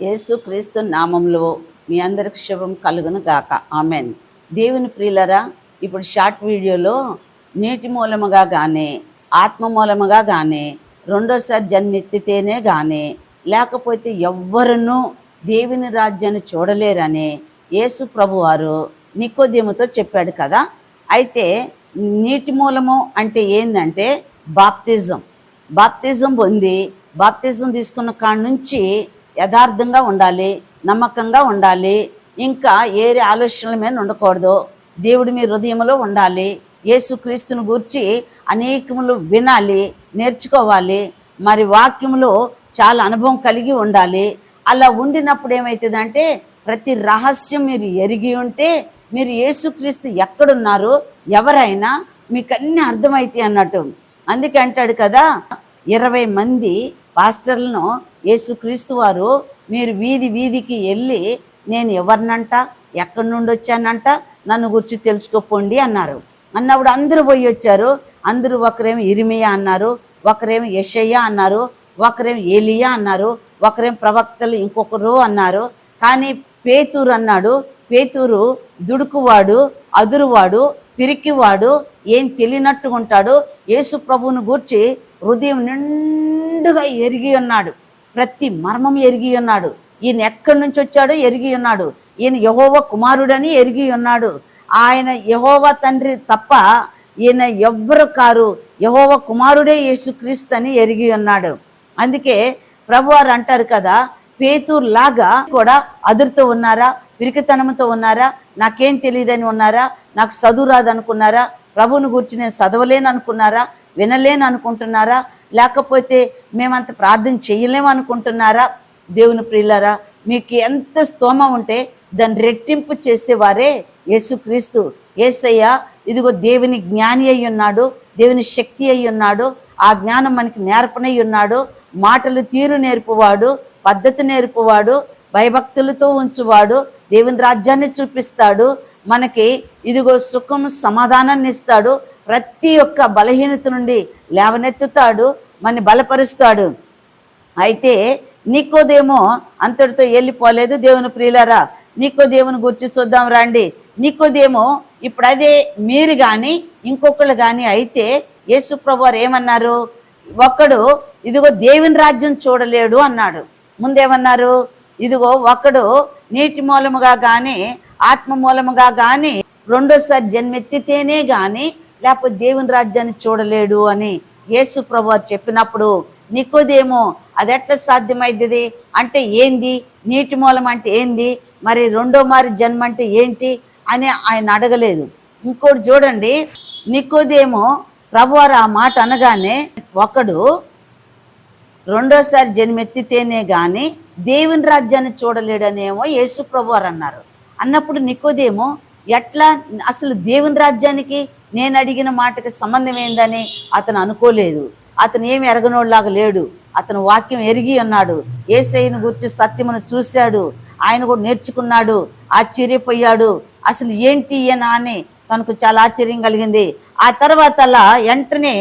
యేసు క్రీస్తు నామంలో మీ అందరికి శుభం కలుగును గాక. ఆమెన్. దేవుని ప్రియులరా ఇప్పుడు షార్ట్ వీడియోలో నీటి మూలముగా కానీ ఆత్మ మూలముగా కానీ రెండోసారి జన్మెత్తితేనే కానీ లేకపోతే ఎవ్వరునూ దేవుని రాజ్యాన్ని చూడలేరని యేసు ప్రభువారు నికోదేముతో చెప్పాడు కదా. అయితే నీటి మూలము అంటే ఏంటంటే బాప్తిజం. బాప్తిజం పొంది బాప్తిజం తీసుకున్న కాడ నుంచి యథార్థంగా ఉండాలి నమ్మకంగా ఉండాలి. ఇంకా ఏరే ఆలోచనల మీద ఉండకూడదు. దేవుడి మీ హృదయంలో ఉండాలి. యేసుక్రీస్తుని గూర్చి అనేకములు వినాలి నేర్చుకోవాలి. మరి వాక్యములో చాలా అనుభవం కలిగి ఉండాలి. అలా ఉండినప్పుడు ఏమవుతుందంటే ప్రతి రహస్యం మీరు ఎరిగి ఉంటే మీరు యేసుక్రీస్తు ఎక్కడున్నారు ఎవరైనా మీకు అన్నీ అర్థమైతాయి అన్నట్టు. అందుకే అంటాడు కదా ఇరవై మంది పాస్టర్లను యేసుక్రీస్తు వారు మీరు వీధి వీధికి వెళ్ళి నేను ఎవరినంట? ఎక్కడి నుండి వచ్చానంట? నన్ను గురించి తెలుసుకోపోండి అన్నారు. అన్నప్పుడు అందరూ పోయి వచ్చారు. అందరూ ఒకరేమి ఇరిమియా అన్నారు. ఒకరేమి యషయ్య అన్నారు. ఒకరేమి ఏలియా అన్నారు. ఒకరేం ప్రవక్తలు ఇంకొకరు అన్నారు. కానీ పేతూరు అన్నాడు. పేతూరు దుడుకువాడు అదురువాడు పిరికివాడు ఏం తెలియనట్టుగా ఉంటాడు. యేసు ప్రభువుని గూర్చి హృదయం నిండుగా ఎరిగి ఉన్నాడు. ప్రతి మర్మం ఎరిగి ఉన్నాడు. ఈయన ఎక్కడి నుంచి వచ్చాడో ఎరిగి ఉన్నాడు. ఈయన యహోవ కుమారుడని ఎరిగి ఉన్నాడు. ఆయన యహోవ తండ్రి తప్ప ఈయన ఎవ్వరు కారు. యహోవ కుమారుడే యేసుక్రీస్తు అని ఎరిగి ఉన్నాడు. అందుకే ప్రభువారు అంటారు కదా పేతూరు లాగా కూడా అదురుతో ఉన్నారా? పిరికితనంతో ఉన్నారా? నాకేం తెలియదని ఉన్నారా? నాకు చదువు రాదనుకున్నారా? ప్రభువుని గురించి నేను చదవలేను అనుకున్నారా వినలేను అనుకుంటున్నారా లేకపోతే మేమంత ప్రార్థన చేయలేము అనుకుంటున్నారా? దేవుని ప్రియులరా మీకు ఎంత స్తోమ ఉంటే దాన్ని రెట్టింపు చేసేవారే యేసుక్రీస్తు. ఏసయ్య ఇదిగో దేవుని జ్ఞాని అయి ఉన్నాడు దేవుని శక్తి అయి ఉన్నాడు ఆ జ్ఞానం మనకి నేర్పనై ఉన్నాడు మాటలు తీరు నేర్పువాడు పద్ధతి నేర్పువాడు భయభక్తులతో ఉంచువాడు దేవుని రాజ్యాన్ని చూపిస్తాడు మనకి ఇదిగో సుఖం సమాధానాన్ని ఇస్తాడు ప్రతి ఒక్క బలహీనత నుండి లేవనెత్తుతాడు మన బలపరుస్తాడు. అయితే నీకోదేమో అంతటితో వెళ్ళిపోలేదు దేవుని ప్రియులారా. నీకోదేవుని గురించి చూద్దాం రండి. నీకోదేమో ఇప్పుడు అదే మీరు కానీ ఇంకొకళ్ళు కానీ అయితే యేసు ప్రభు ఏమన్నారు? ఒకడు ఇదిగో దేవుని రాజ్యం చూడలేడు అన్నాడు. ముందేమన్నారు? ఇదిగో ఒకడు నీటి మూలముగా కానీ ఆత్మ మూలముగా కానీ రెండోసారి జన్మెత్తితేనే కానీ లేకపోతే దేవుని రాజ్యాన్ని చూడలేడు అని యేసు ప్రభు చెప్పినప్పుడు నీకోదేమో అది ఎట్లా సాధ్యమైద్ది అంటే ఏంది? నీటి మూలం అంటే ఏంది? మరి రెండో మారి జన్మ అంటే ఏంటి? అని ఆయన అడగలేదు. ఇంకోటి చూడండి. నీకోదేమో ప్రభువారు ఆ మాట అనగానే ఒకడు రెండోసారి జన్మెత్తితేనే కానీ దేవుని రాజ్యాన్ని చూడలేడనేమో యేసు ప్రభువారు అన్నారు. అన్నప్పుడు నికోదేమో ఎట్లా అసలు దేవుని రాజ్యానికి నేను అడిగిన మాటకి సంబంధం ఏందని అతను అనుకోలేదు. అతను ఏమి ఎరగనోళ్ళలాగా లేడు. అతను వాక్యం ఎరిగి ఉన్నాడు. ఏసైను గురించి సత్యమును చూశాడు. ఆయన కూడా నేర్చుకున్నాడు. ఆశ్చర్యపోయాడు. అసలు ఏంటి ఈయన అని తనకు చాలా ఆశ్చర్యం కలిగింది. ఆ తర్వాత అలా వెంటనే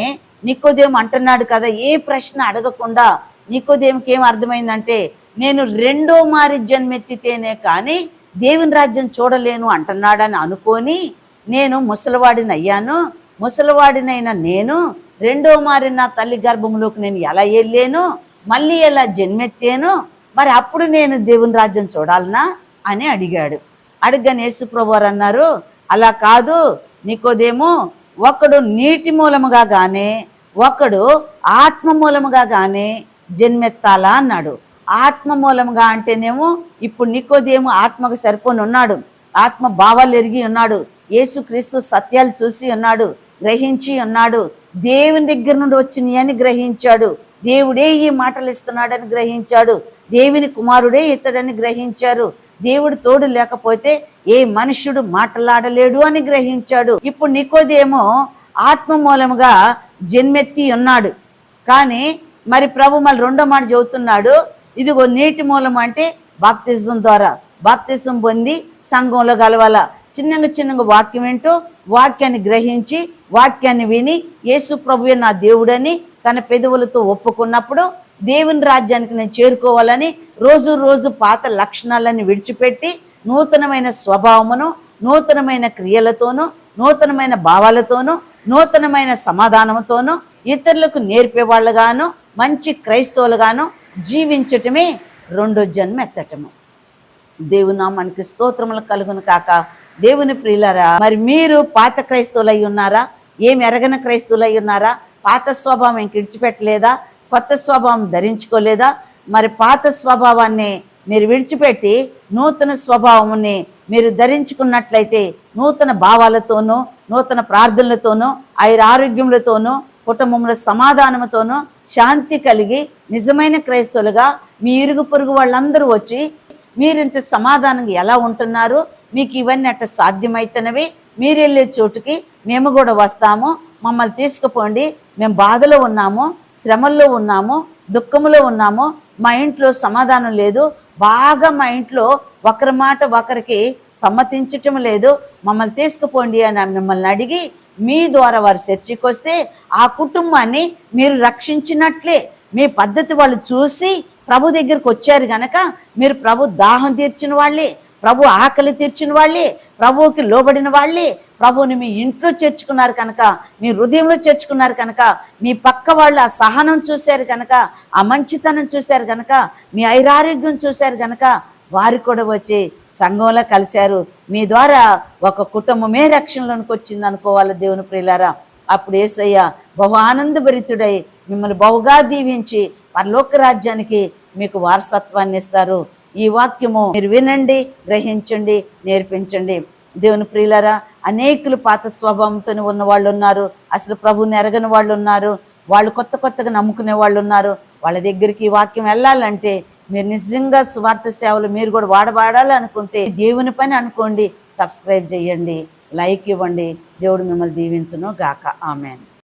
నికోదేం అంటున్నాడు కదా ఏ ప్రశ్న అడగకుండా నికోదేంకి ఏం అర్థమైందంటే నేను రెండో మారి జన్మెత్తితేనే కానీ దేవుని రాజ్యం చూడలేను అంటున్నాడని అనుకొని నేను ముసలివాడిని అయ్యాను ముసలివాడినైన నేను రెండో మారి నా తల్లి గర్భంలోకి నేను ఎలా వెళ్ళాను మళ్ళీ ఎలా జన్మెత్తాను మరి అప్పుడు నేను దేవుని రాజ్యం చూడాలనా అని అడిగాడు. అడిగని యేసుప్రభువారు అన్నారు అలా కాదు నీకోదేమో ఒకడు నీటి మూలముగా గానే ఒకడు ఆత్మ మూలముగా కానీ జన్మెత్తాలా అన్నాడు. ఆత్మ మూలముగా అంటేనేమో ఇప్పుడు నీకోదేమో ఆత్మకు సరిపోని ఉన్నాడు ఆత్మ భావాలు ఎరిగి ఉన్నాడు యేసుక్రీస్తు సత్యాలు చూసి ఉన్నాడు గ్రహించి ఉన్నాడు దేవుని దగ్గర నుండి వచ్చినాయి అని గ్రహించాడు. దేవుడే ఈ మాటలు ఇస్తున్నాడని గ్రహించాడు. దేవుని కుమారుడే ఇతడని గ్రహించారు. దేవుడు తోడు లేకపోతే ఏ మనుష్యుడు మాట్లాడలేడు అని గ్రహించాడు. ఇప్పుడు నికోదేమో ఆత్మ మూలముగా జన్మెత్తి ఉన్నాడు. కానీ మరి ప్రభు మళ్ళీ రెండో మాట చెబుతున్నాడు. ఇదిగో నీటి మూలం అంటే బాప్తిజం ద్వారా. బాప్తిజం పొంది సంఘంలో కలవాల? చిన్నగా చిన్నగా వాక్యం ఏంటో వాక్యాన్ని గ్రహించి వాక్యాన్ని విని యేసు ప్రభువే నా దేవుడని తన పెదవులతో ఒప్పుకున్నప్పుడు దేవుని రాజ్యానికి నేను చేరుకోవాలని రోజు రోజు పాత లక్షణాలను విడిచిపెట్టి నూతనమైన స్వభావమును నూతనమైన క్రియలతోనూ నూతనమైన భావాలతోనూ నూతనమైన సమాధానంతోనూ ఇతరులకు నేర్పేవాళ్ళుగాను మంచి క్రైస్తవులుగాను జీవించటమే రెండో జన్మ ఎత్తటము. దేవునామానికి స్తోత్రములు కలుగును కాక. దేవుని ప్రియులరా మరి మీరు పాత క్రైస్తవులై అయి ఉన్నారా? ఏమి ఎరగన క్రైస్తవులై ఉన్నారా? పాత స్వభావం ఇంక విడిచిపెట్టలేదా? కొత్త స్వభావం ధరించుకోలేదా? మరి పాత స్వభావాన్ని మీరు విడిచిపెట్టి నూతన స్వభావముని మీరు ధరించుకున్నట్లయితే నూతన భావాలతోనూ నూతన ప్రార్థనలతోనూ ఐర ఆరోగ్యములతోనూ కుటుంబంలో సమాధానంతోనూ శాంతి కలిగి నిజమైన క్రైస్తవులుగా మీ ఇరుగు పొరుగు వాళ్ళందరూ వచ్చి మీరింత సమాధానంగా ఎలా ఉంటున్నారు? మీకు ఇవన్నీ అట్ట సాధ్యమైతున్నవి మీరు వెళ్ళే చోటుకి మేము కూడా వస్తాము. మమ్మల్ని తీసుకుపోండి. మేము బాధలో ఉన్నాము శ్రమల్లో ఉన్నాము దుఃఖములో ఉన్నాము. మా ఇంట్లో సమాధానం లేదు. బాగా మా ఇంట్లో ఒకరి మాట ఒకరికి సమ్మతించటం లేదు. మమ్మల్ని తీసుకుపోండి అని మిమ్మల్ని అడిగి మీ ద్వారా వారు చర్చికి వస్తే ఆ కుటుంబాన్ని మీరు రక్షించినట్లే. మీ పద్ధతి వాళ్ళు చూసి ప్రభు దగ్గరికి వచ్చారు గనక మీరు ప్రభు దాహం తీర్చిన వాళ్ళే. ప్రభు ఆకలి తీర్చిన వాళ్ళే ప్రభువుకి లోబడిన వాళ్ళే. ప్రభువుని మీ ఇంట్లో చేర్చుకున్నారు కనుక మీ హృదయంలో చేర్చుకున్నారు కనుక మీ పక్క వాళ్ళు ఆ సహనం చూశారు కనుక ఆ మంచితనం చూశారు కనుక మీ ఐరారోగ్యం చూశారు కనుక వారు కూడా వచ్చి సంఘంలో కలిశారు. మీ ద్వారా ఒక కుటుంబమే రక్షణలోనికి వచ్చింది అనుకోవాలి దేవుని ప్రియులారా? అప్పుడు ఏసయ్య బహు ఆనందభరితుడై మిమ్మల్ని బహుగా దీవించి పరలోక రాజ్యానికి మీకు వారసత్వాన్ని ఇస్తారు. ఈ వాక్యము మీరు వినండి గ్రహించండి నేర్పించండి. దేవుని ప్రియులరా అనేకులు పాత స్వభావంతో ఉన్న వాళ్ళు ఉన్నారు అసలు ప్రభుని ఎరగని వాళ్ళు ఉన్నారు వాళ్ళు కొత్త కొత్తగా నమ్ముకునే వాళ్ళు ఉన్నారు వాళ్ళ దగ్గరికి ఈ వాక్యం వెళ్ళాలంటే మీరు నిజంగా స్వార్థ సేవలు మీరు కూడా వాడబాడాలి అనుకుంటే దేవుని పని అనుకోండి. సబ్స్క్రైబ్ చేయండి లైక్ ఇవ్వండి. దేవుడు మిమ్మల్ని దీవించును గాక. ఆమెను.